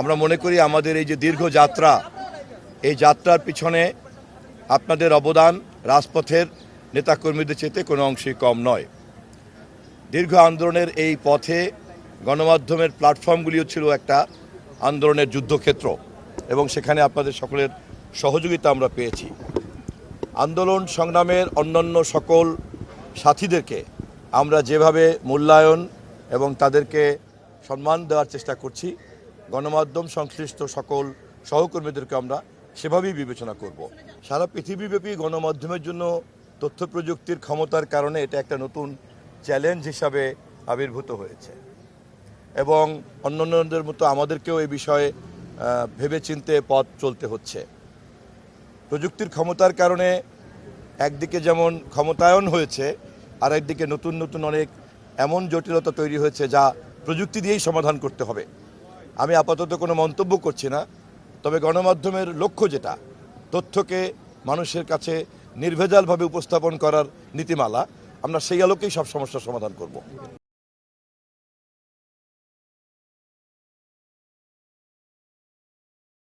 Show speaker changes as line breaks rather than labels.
আমরা মনে করি আমাদের এই যে দীর্ঘ যাত্রা, এই যাত্রার পিছনে আপনাদের অবদান রাজপথের নেতাকর্মীদের চেতে কোনো অংশই কম নয়। দীর্ঘ আন্দোলনের এই পথে গণমাধ্যমের প্ল্যাটফর্মগুলিও ছিল একটা আন্দোলনের যুদ্ধক্ষেত্র এবং সেখানে আপনাদের সকলের সহযোগিতা আমরা পেয়েছি। আন্দোলন সংগ্রামের অন্যান্য সকল সাথীদেরকে আমরা যেভাবে মূল্যায়ন এবং তাদেরকে সম্মান দেওয়ার চেষ্টা করছি গণমাধ্যম সংশ্লিষ্ট সকল সহকর্মীদেরকে আমরা সেভাবেই বিবেচনা করব। সারা পৃথিবীব্যাপী গণমাধ্যমের জন্য তথ্য প্রযুক্তির ক্ষমতার কারণে এটা একটা নতুন চ্যালেঞ্জ হিসাবে আবির্ভূত হয়েছে। এবং অন্যান্যদের মতো আমাদেরকেও এই বিষয়ে আহ, ভেবেচিন্তে পথ চলতে হচ্ছে। প্রযুক্তির ক্ষমতার কারণে একদিকে যেমন ক্ষমতায়ন হয়েছে আর একদিকে নতুন নতুন অনেক এমন জটিলতা তৈরি হয়েছে যা প্রযুক্তি দিয়েই সমাধান করতে হবে। আমি আপাতত কোনো মন্তব্য করছি না, তবে গণমাধ্যমের লক্ষ্য যেটা, তথ্যকে মানুষের কাছে নির্ভেজালভাবে উপস্থাপন করার নীতিমালা, আমরা সেই আলোকেই সব সমস্যার সমাধান করব।